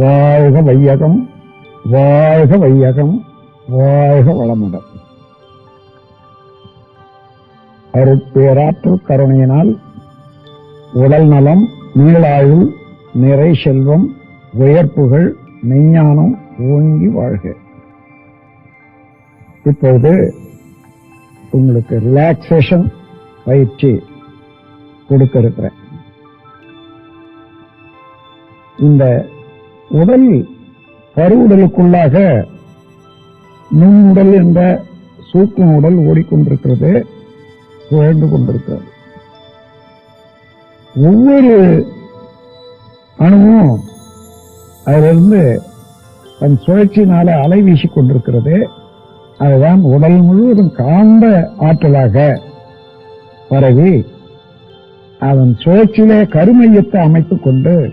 வாழ்க வையகம் வாழ்க வையகம் வாழ்க வளமுடன். அருட்பேராற்றல் கருணையினால் உடல் நலம் நீளாயுள் நிறை செல்வம் உயர்ப்புகள் மெஞ்ஞானம் ஓங்கி வாழ்க. இப்பொழுது உங்களுக்கு ரிலாக்ஸேஷன் பயிற்சி கொடுக்க இருக்கிறேன். இந்த உடல் பருவுடலுக்குள்ளாக நுண்ணுடல் என்ற சூக்கும் உடல் ஓடிக்கொண்டிருக்கிறது சுழன்று கொண்டிருக்கிறது. ஒவ்வொரு அணுவும் அதிலிருந்து தன் சுழற்சியினால அலை வீசிக் கொண்டிருக்கிறது. அதுதான் உடல் முழுவதும் காந்த ஆற்றலாக பரவி அதன் சுழற்சியிலே கருமையத்தை அமைத்துக் கொண்டு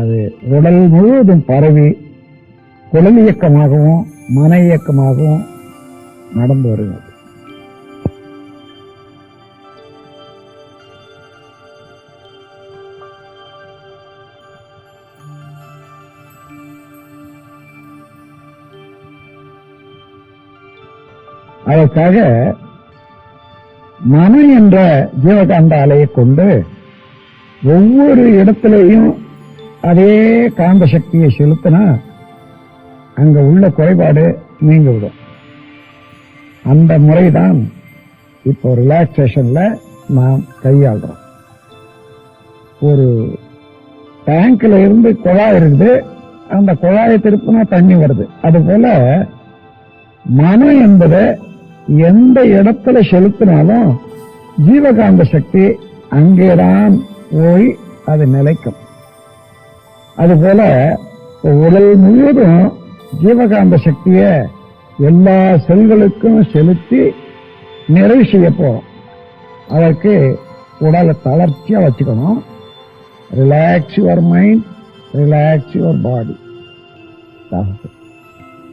அது உடல் முழுவதும் பரவி குடல் இயக்கமாகவும் மன இயக்கமாகவும் நடந்து வருகிறது. அதற்காக மனம் என்ற ஜீவகாந்த அலையை கொண்டு ஒவ்வொரு இடத்திலேயும் அதே காந்த சக்தியை செலுத்தினா அங்க உள்ள குறைபாடு நீங்க விடும் அந்த முறைதான் இப்போ ரிலாக்ஸேஷன்ல நாம் கையாளுறோம். ஒரு டேங்க்ல இருந்து குழாய் இருக்குது அந்த குழாயை திருப்பினா தண்ணி வருது. அது போல மனம் என்பதை எந்த இடத்துல செலுத்தினாலும் ஜீவகாந்த சக்தி அங்கேதான் போய் அது நிலைக்கும். அதுபோல உடல் முழுவதும் ஜீவகாந்த சக்திய எல்லா செல்களுக்கும் செலுத்தி நிறைவு செய்ய போறோம். அதற்கு உடலை தளர்ச்சியா வச்சுக்கணும். Relax your mind relax your body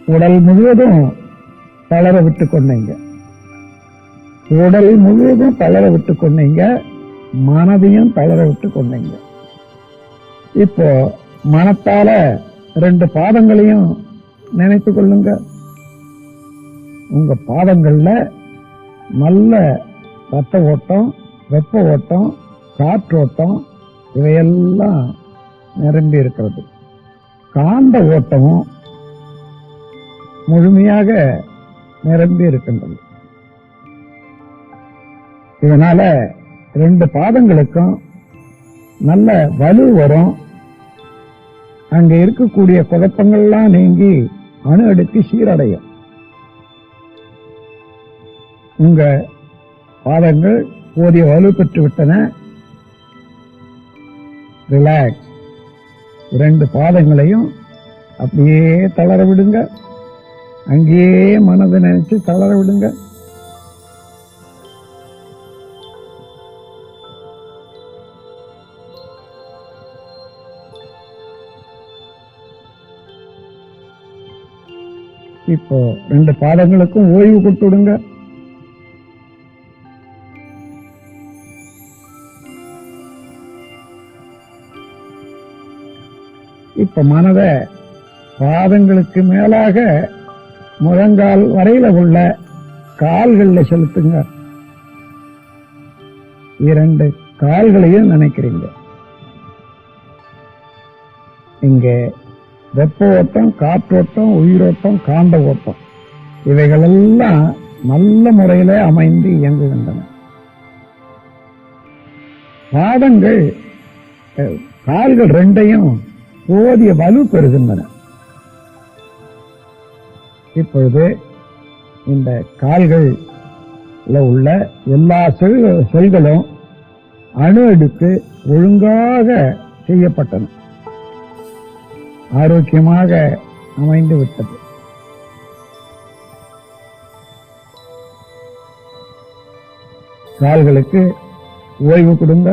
உடல் முழுவதும் தளர விட்டு கொண்டீங்க. உடல் முழுவதும் தளர விட்டு கொண்டீங்க. மனதையும் தளர விட்டு கொண்டீங்க. இப்போ மனத்தால ரெண்டு பாதங்களையும் நினைத்து கொள்ளுங்க. உங்க பாதங்கள்ல நல்ல ரத்த ஓட்டம் வெப்ப ஓட்டம் காற்றோட்டம் இவையெல்லாம் நிரம்பி இருக்கிறது. காந்த ஓட்டமும் முழுமையாக நிரம்பி இருக்கின்றது. இதனால ரெண்டு பாதங்களுக்கும் நல்ல வலு வரும். அங்க இருக்கக்கூடிய குழப்பங்கள்லாம் நீங்கி அணு அடுக்கு சீரடையும். உங்க பாதங்கள் போதிய வலு பெற்று விட்டன. ரிலாக்ஸ் இரண்டு பாதங்களையும் அப்படியே தளர விடுங்க. அங்கேயே மனதை நினைச்சு தளர விடுங்க. இப்போ ரெண்டு பாடங்களுக்கும் ஓய்வு கொடுத்துடுங்க. இப்ப மனதை பாதங்களுக்கு மேலாக முழங்கால் வரையில உள்ள கால்கள்ல செலுத்துங்க. இரண்டு கால்களையும் நினைக்கிறீங்க. இங்க வெப்ப ஓட்டம் காற்றோட்டம் உயிரோட்டம் காந்த ஓட்டம் இவைகளெல்லாம் நல்ல முறையில அமைந்து இயங்குகின்றன. பாதங்கள் கால்கள் ரெண்டையும் போதிய வலு பெறுகின்றன. இப்பொழுது இந்த கால்கள் உள்ள எல்லா செல்களும் அணு அடுக்கு ஒழுங்காக செய்யப்பட்டன. ஆரோக்கியமாக அமைந்து விட்டது. கால்களுக்கு ஓய்வு கொடுங்க.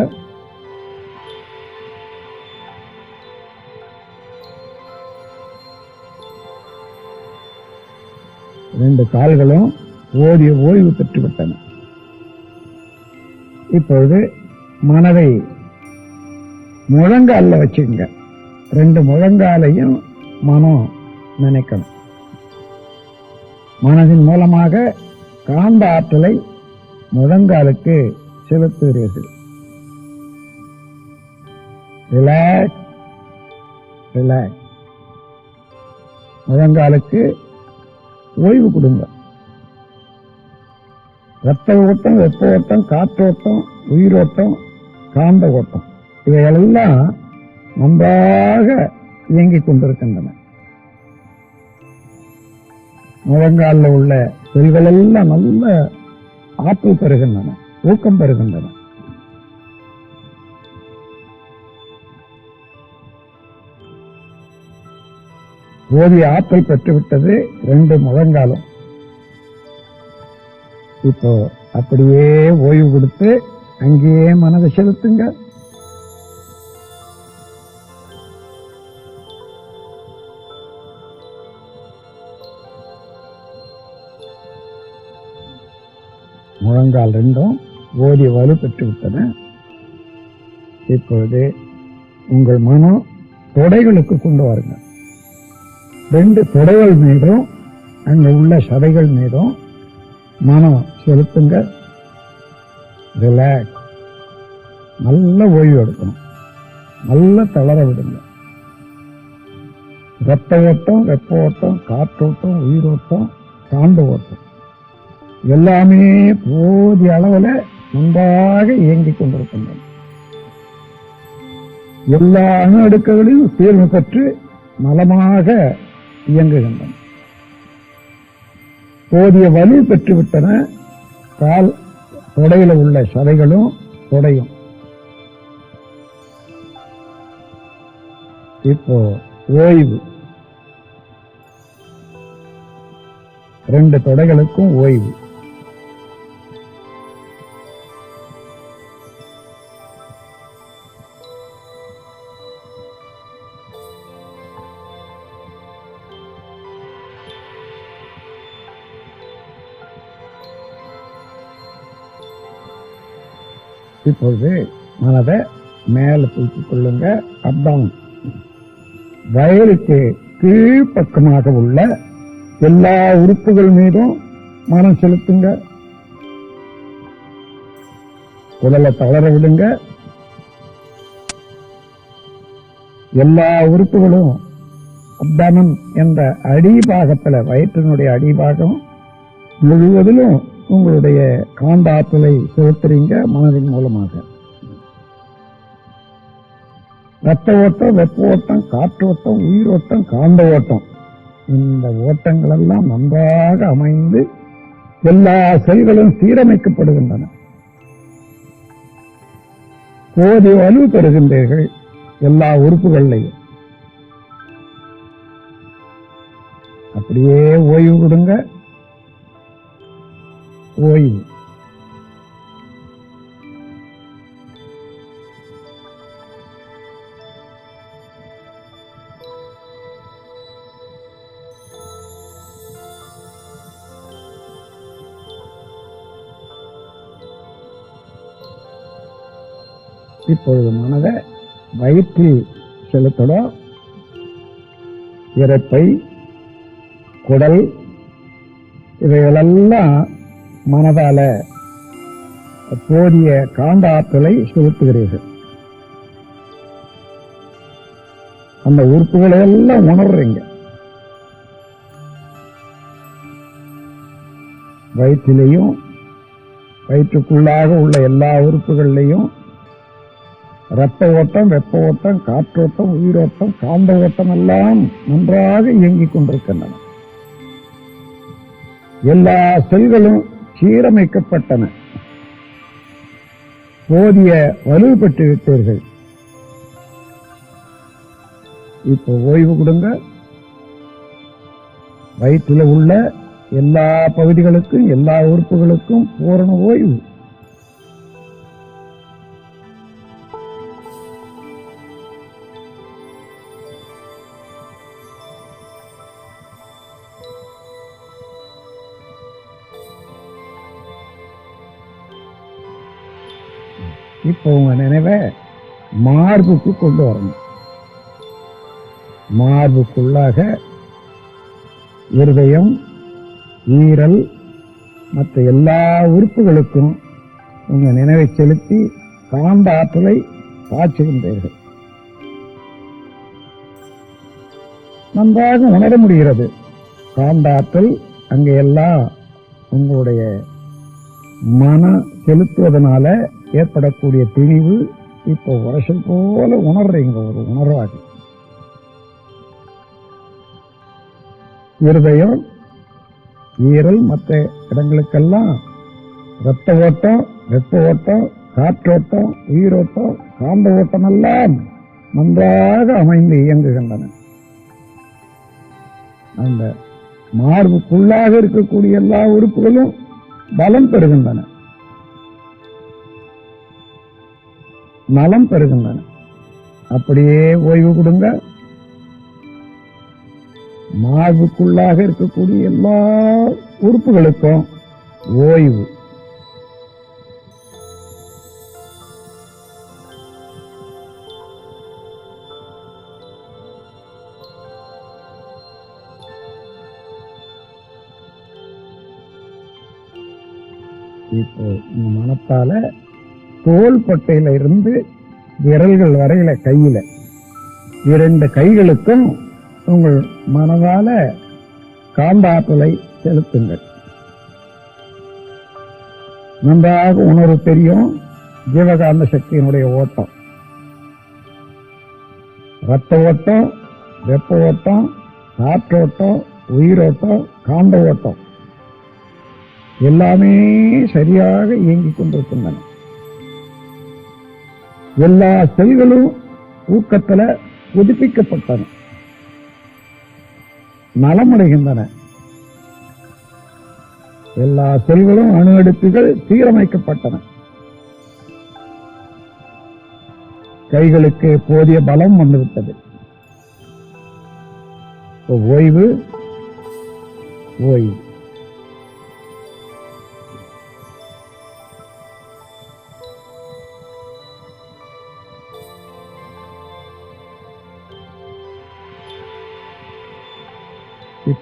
ரெண்டு கால்களும் ஓடிய ஓய்வு பெற்று விட்டன இப்பொழுது மனதை முழங்க அல்ல வச்சுக்கங்க ரெண்டு முழங்காலையும் மனம் நினைக்கணும். மனதின் மூலமாக காந்த ஆற்றலை முழங்காலுக்கு செலுத்துகிறீர்கள். ரிலாக்ஸ் ரிலாக்ஸ் முழங்காலுக்கு ஓய்வு கொடுங்க. ரத்த ஓட்டம் வெப்ப ஓட்டம் காற்றோட்டம் உயிரோட்டம் காந்த ஓட்டம். இவையெல்லாம் நன்றாக இயங்கிக் கொண்டிருக்கின்றன. முழங்காலில் உள்ள செல்கள் எல்லாம் நல்ல ஆற்றல் பெறுகின்றன ஊக்கம் பெறுகின்றன. போதிய ஆற்றல் பெற்றுவிட்டது ரெண்டு முழங்காலும். இப்போ அப்படியே ஓய்வு கொடுத்து அங்கேயே மனதை செலுத்துங்க முழங்கால் ரெண்டும் ஓதி வலு பெற்றுவிட்டன. இப்பொழுது உங்கள் மனம் தொடைகளுக்கு கொண்டு வாருங்க. ரெண்டு தொடைகள் மீதும் அங்க உள்ள சதைகள் மீதும் மனம் செலுத்துங்க. ரிலாக்ஸ் நல்ல ஓய்வு எடுக்கணும். நல்ல தளர விடுங்க. ரத்த ஓட்டம் வெப்ப ஓட்டம் காற்றோட்டம் உயிரோட்டம் காந்த ஓட்டம். எல்லாமே போதிய அளவில் நன்றாக இயங்கிக் கொண்டிருக்கின்றன. எல்லா அணு அடுக்குகளையும் தீர்வு பெற்று நலமாக இயங்குகின்றன. போதிய வலு பெற்றுவிட்டன கால் தொடையில உள்ள சதைகளும் தொடையும். இப்போ ஓய்வு. ரெண்டு தொடைகளுக்கும் ஓய்வு. இப்பொழுது மனதை மேல தூக்கிக் கொள்ளுங்க. அப்டவுன் வயலுக்கு கீழ்ப்பக்கமாக உள்ள எல்லா உறுப்புகள் மீதும் மனம் செலுத்துங்க. உடலை தளர விடுங்க. எல்லா உறுப்புகளும் அப்டமன் என்ற அடிபாகத்தில் வயிற்றினுடைய அடிபாகம் முழுவதிலும் உங்களுடைய காந்த ஆற்றலை செலுத்துறீங்க மனதின் மூலமாக. ரத்த ஓட்டம் வெப்ப ஓட்டம் காற்றோட்டம் உயிரோட்டம் காந்த ஓட்டம். இந்த ஓட்டங்கள் எல்லாம் நன்றாக அமைந்து எல்லா செல்களும் சீரமைக்கப்படுகின்றன. போதிய வலு பெறுகின்றீர்கள் எல்லா உறுப்புகள்லையும். அப்படியே ஓய்வு கொடுங்க. ஓய்வு. இப்பொழுது மனதை வயிற்றில் செலுத்தணும் இறப்பை குடல் இவைகளெல்லாம் மனதால போதிய காந்த ஆற்றலை செலுத்துகிறீர்கள். அந்த உறுப்புகளை எல்லாம் உணர்றீங்க. வயிற்றிலையும் வயிற்றுக்குள்ளாக உள்ள எல்லா உறுப்புகள்லையும் ரத்த ஓட்டம் வெப்ப ஓட்டம் காற்றோட்டம் உயிரோட்டம் காந்த ஓட்டம் எல்லாம் நன்றாக இயங்கிக் கொண்டிருக்கின்றன. எல்லா செல்களும் சீரமைக்கப்பட்டன. போதிய வலுப்பட்டு விட்டீர்கள் இப்போ ஓய்வு கொடுங்க. வயிற்றில் உள்ள எல்லா பகுதிகளுக்கும் எல்லா உறுப்புகளுக்கும் பூரண ஓய்வு. இப்போ உங்க நினைவை மார்புக்கு கொண்டு வரணும். மார்புக்குள்ளாக இருதயம் ஈரல் மற்ற எல்லா உறுப்புகளுக்கும் உங்கள் நினைவை செலுத்தி காந்த ஆற்றலை பாய்ச்சுகின்றீர்கள் நன்றாக உணர முடிகிறது. காந்த ஆற்றல் அங்கே எல்லாம் உங்களுடைய மன செலுத்துவதனால ஏற்படக்கூடிய திணிவு இப்போ வருஷம் போல உணர்றீங்க ஒரு உணர்வாக இருதயம் ஈரல் மற்ற இடங்களுக்கெல்லாம் ரத்த ஓட்டம் வெப்ப ஓட்டம் காற்றோட்டம் உயிரோட்டம் காந்த ஓட்டம் எல்லாம் நன்றாக அமைந்து இயங்குகின்றன. அந்த மார்புக்குள்ளாக இருக்கக்கூடிய எல்லா உறுப்புகளும் பலம் பெறுகின்றன. நலம் பெறுகின்றன அப்படியே ஓய்வு கொடுங்க. மார்புக்குள்ளாக இருக்கக்கூடிய எல்லா உறுப்புகளுக்கும் ஓய்வு. இப்போ உங்க மனத்தால தோள்பட்டையில இருந்து விரல்கள் வரையில கையில. இரண்டு கைகளுக்கும் உங்கள் மனதால காந்தாற்றலை செலுத்துங்கள். நன்றாக உணர்வு தெரியும் ஜீவகாந்த சக்தியினுடைய ஓட்டம். ரத்த ஓட்டம் வெப்ப ஓட்டம் காற்றோட்டம் உயிரோட்டம் காந்த ஓட்டம். எல்லாமே சரியாக இயங்கிக் கொண்டிருக்கின்றன. எல்லா செல்களும் ஊக்கத்துல புதுப்பிக்கப்பட்டன. நலமடைகின்றன. எல்லா செல்களும் அணு அடுக்குகள் சீரமைக்கப்பட்டன. கைகளுக்கு போதிய பலம் வந்துவிட்டது. ஓய்வு? ஓய்வு.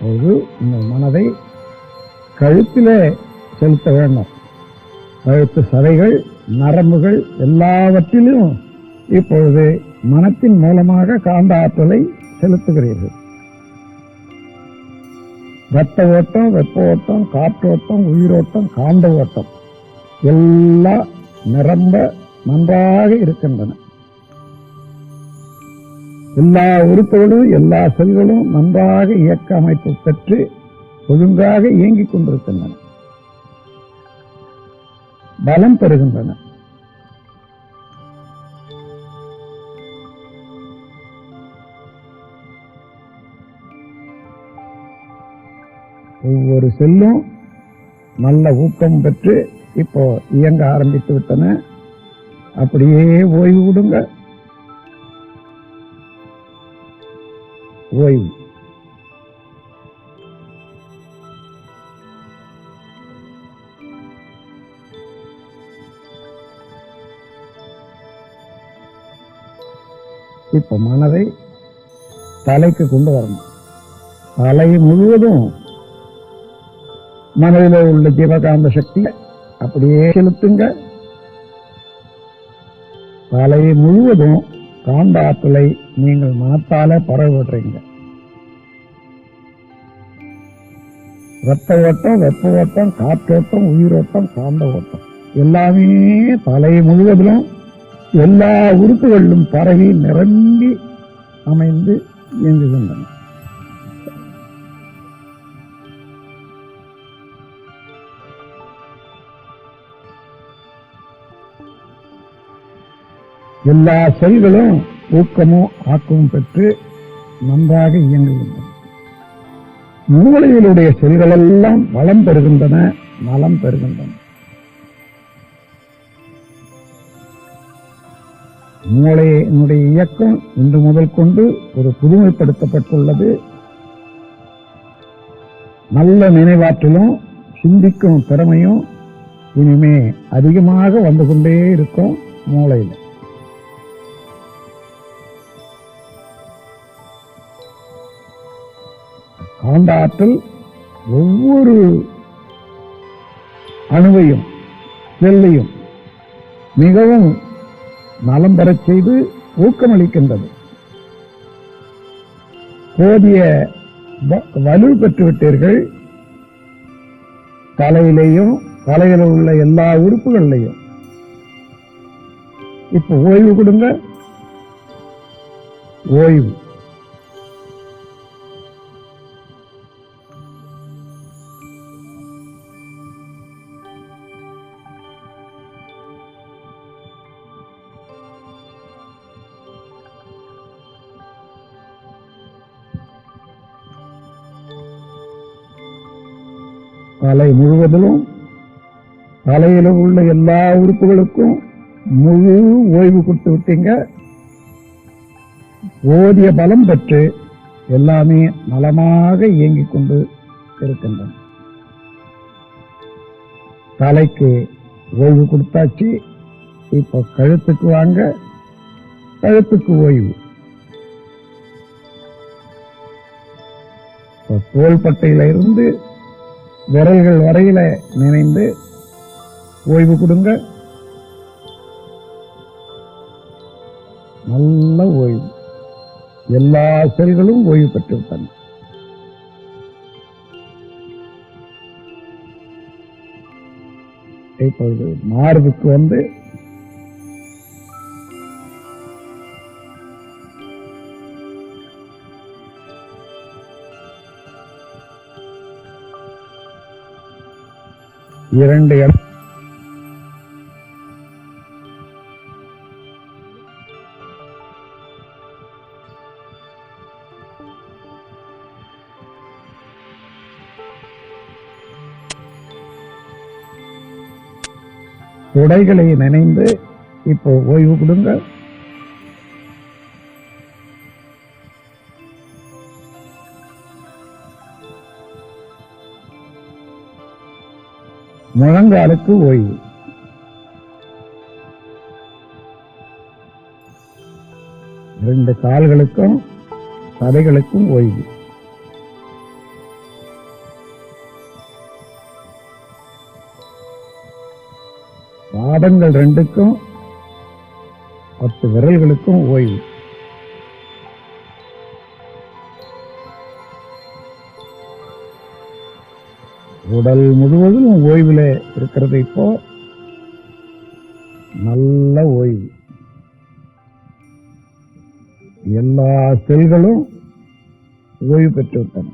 இப்போது உங்கள் மனதை கழுத்திலே செலுத்த வேண்டும். கழுத்து சதைகள் நரம்புகள் எல்லாவற்றிலும் இப்பொழுது மனத்தின் மூலமாக காந்த ஆற்றலை செலுத்துகிறீர்கள். ரத்த ஓட்டம் வெப்ப ஓட்டம் காற்றோட்டம் உயிரோட்டம் காந்த ஓட்டம் எல்லாம் நிரம்ப நன்றாக இருக்கின்றன. எல்லா உறுப்புகளும் எல்லா செல்களும் நன்றாக இயக்க அமைப்பு பெற்று ஒழுங்காக இயங்கிக் கொண்டிருக்கின்றன. பலம் பெறுகின்றன. ஒவ்வொரு செல்லும் நல்ல ஊக்கம் பெற்று இப்போ இயங்க ஆரம்பித்து விட்டன. அப்படியே ஓய்வு விடுங்க ஓய்வு. இப்ப மனதை தலைக்கு கொண்டு வரணும். தலை முழுவதும் மனதில் உள்ள ஜீவகாந்த சக்தி அப்படியே செலுத்துங்க. தலை முழுவதும் காந்த ஆற்றலை நீங்கள் மனத்தால பரவிடுறீங்க ரத்த ஓட்டம் வெப்ப ஓட்டம் காற்றோட்டம் உயிரோட்டம் காந்த ஓட்டம். எல்லாமே தலை முழுவதிலும் எல்லா உறுப்புகளிலும் பரவி நிரம்பி அமைந்து இயங்குகின்றன. எல்லா செல்களும் ஊக்கமும் ஆக்கமும் பெற்று நன்றாக இயங்குகின்றன. மூளையிலுடைய செல்களெல்லாம் வளம் பெறுகின்றன நலம் பெறுகின்றன. மூளையினுடைய இயக்கம் இன்று முதல் கொண்டு ஒரு புதுமைப்படுத்தப்பட்டுள்ளது. நல்ல நினைவாற்றலும் சிந்திக்கும் திறமையும் இனிமே அதிகமாக வந்து கொண்டே இருக்கும் மூளையில். அந்த ஆற்றல் ஒவ்வொரு அணுவையும் செல்லையும் மிகவும் நலம் பெறச் செய்து ஊக்கமளிக்கின்றது. போதிய வலு பெற்றுவிட்டீர்கள். தலையிலேயும் தலையில் உள்ள எல்லா உறுப்புகளிலையும். இப்ப ஓய்வு கொடுங்க. ஓய்வு. தலை முழுவதிலும் தலையில உள்ள எல்லா உறுப்புகளுக்கும் முழு ஓய்வு கொடுத்து விட்டீங்க. போதிய பலம் பெற்று எல்லாமே நலமாக இயங்கிக் கொண்டு இருக்கின்றன. தலைக்கு ஓய்வு கொடுத்தாச்சு. இப்ப கழுத்துக்கு வாங்க கழுத்துக்கு ஓய்வு. தோள்பட்டையில இருந்து விரல்கள் வரையில நினைந்து ஓய்வு கொடுங்க நல்ல ஓய்வு. எல்லா செல்களும் ஓய்வு பெற்று விட்டன இப்பொழுது மார்புக்கு வந்து இரண்டு உடைகளை நினைந்து இப்போ ஓய்வு கொடுங்க முழங்காலுக்கு ஓய்வு. ரெண்டு கால்களுக்கும் சதைகளுக்கும் ஓய்வு. பாதங்கள் ரெண்டுக்கும் பத்து விரல்களுக்கும் ஓய்வு. உடல் முழுவதும் ஓய்வில் இருக்கிறது இப்போ நல்ல ஓய்வு. எல்லா செல்களும் ஓய்வு பெற்று விட்டன.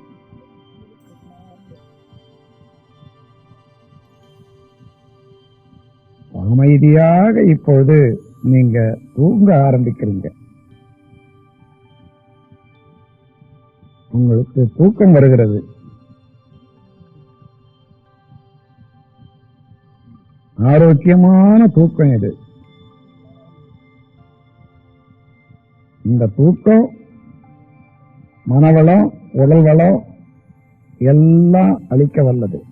அமைதியாக இப்பொழுது நீங்க தூங்க ஆரம்பிக்கிறீங்க. உங்களுக்கு தூக்கம் வருகிறது. ஆரோக்கியமான தூக்கம் இது. இந்த தூக்கம் மனவளம் உடல் வளம் எல்லாம் அழிக்க வல்லது.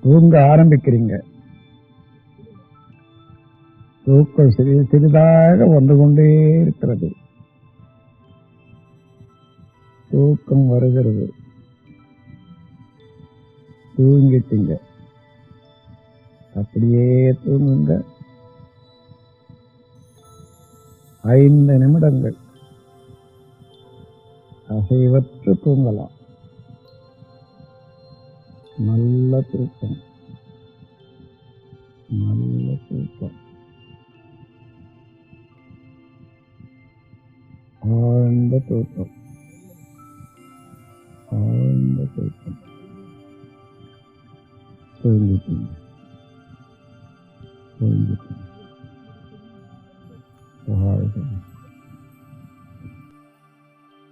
தூங்க ஆரம்பிக்கிறீங்க. தூக்கம் சிறிது சிறிதாக வந்து கொண்டே இருக்கிறது. தூக்கம் வருகிறது. தூங்கிட்டீங்க. அப்படியே தூங்குங்க. ஐந்து நிமிடங்கள். அசைவற்று தூங்கலாம். நல்ல தூக்கம். நல்ல தூக்கம். ஆழ்ந்த தூக்கம். ஆழ்ந்த தூக்கம். தூங்கிட்டீங்க. for you to come. For Harvey.